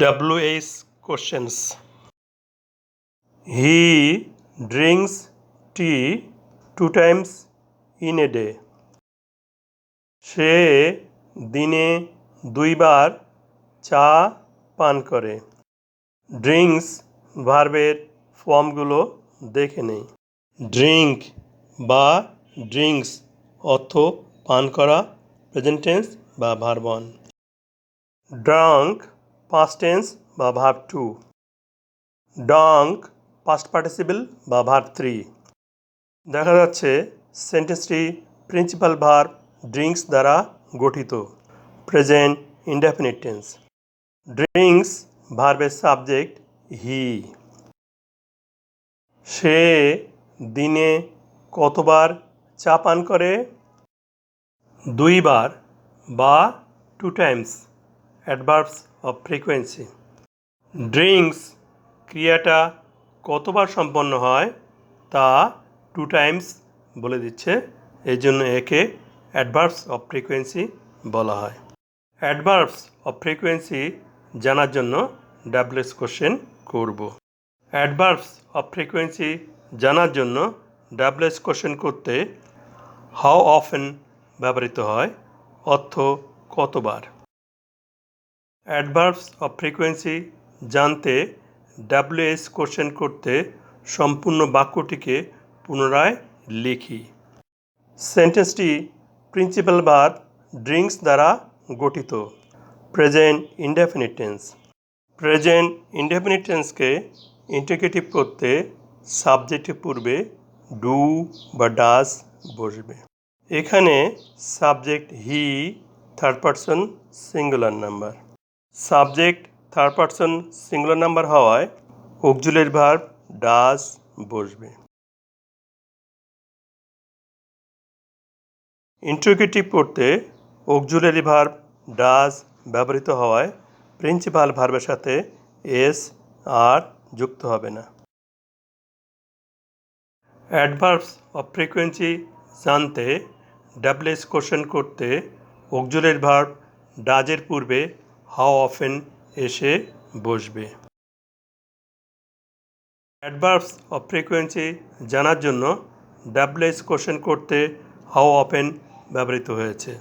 WH questions. He drinks tea two times in a day. সে দিনে দুইবার চা পান করে ড্রিঙ্কস ভার্বের ফর্মগুলো দেখে নেই ড্রিঙ্ক বা ড্রিঙ্কস অর্থ পান করা প্রেজেন্ট টেন্স বা verb one drank past tense বা verb two drunk past participle বা ভার্ব থ্রি দেখা যাচ্ছে সেন্টেন্সটি প্রিন্সিপাল ভার্ব ড্রিঙ্কস দ্বারা গঠিত. প্রেজেন্ট ইনডেফিনিট টেন্স ড্রিঙ্কস ভার্বের সাবজেক্ট হি সে দিনে কতবার চা পান করে? দুইবার বা two times adverbs of frequency drinks ক্রিয়াটা কতবার সম্পন্ন হয়? তা টু টাইমস বলে দিচ্ছে। এই জন্য একে অ্যাডভার্বস অফ ফ্রিকোয়েন্সি বলা হয়। অ্যাডভার্বস অফ ফ্রিকোয়েন্সি জানার জন্য ডাবলেস কোশ্চেন করব। অ্যাডভার্বস অফ ফ্রিকোয়েন্সি জানার জন্য ডাবলেস কোশ্চেন করতে হাউ অফেন ব্যবহৃত হয়? অর্থ কতবার? অ্যাডভার্বস অফ ফ্রিকোয়েন্সি জানতে ডাব্লিউএস কোশ্চেন করতে সম্পূর্ণ বাক্যটিকে পুনরায় লিখি। সেন্টেন্সটি প্রিন্সিপাল ভার্ব ড্রিঙ্কস দ্বারা গঠিত। Present indefinite tense. Present indefinite টেন্সকে interrogative করতে সাবজেক্টের পূর্বে ডু বা ডাস বসবে। এখানে subject he third person singular number. Subject third person singular number হওয়ায় অকজুলের ভার্ব ডাস বসবে। ইন্ট্রোগেটিভ পড়তে অকজুলারি ভার্ব ডাজ ব্যবহৃত হওয়ায় প্রিন্সিপাল ভার্বের সাথে এস আর যুক্ত হবে না। অ্যাডভার্বস অফ ফ্রিকোয়েন্সি জানতে ডাবলেস কোশ্চেন করতে অকজুলের ভার্ব ডাজের পূর্বে হাউ অফেন এসে বসবে। অ্যাডভার্বস অফ ফ্রিকোয়েন্সি জানার জন্য ডাবলেস কোশ্চেন করতে হাউ অফেন ব্যবহৃত হয়েছে।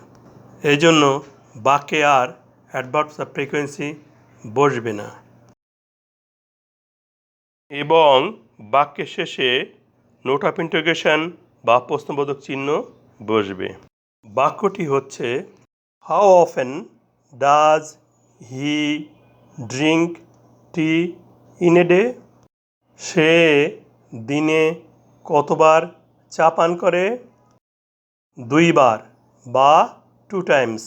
এই জন্য বাক্যে আর অ্যাডভার্বস অফ ফ্রিকোয়েন্সি বসবে না। এবং বাক্যের শেষে নোট অফ ইন্টিগ্রেশন বা প্রশ্নবোধক চিহ্ন বসবে। বাক্যটি হচ্ছে how often, does he drink tea in a day সে দিনে কতবার চা পান করে? দুইবার বা টু টাইমস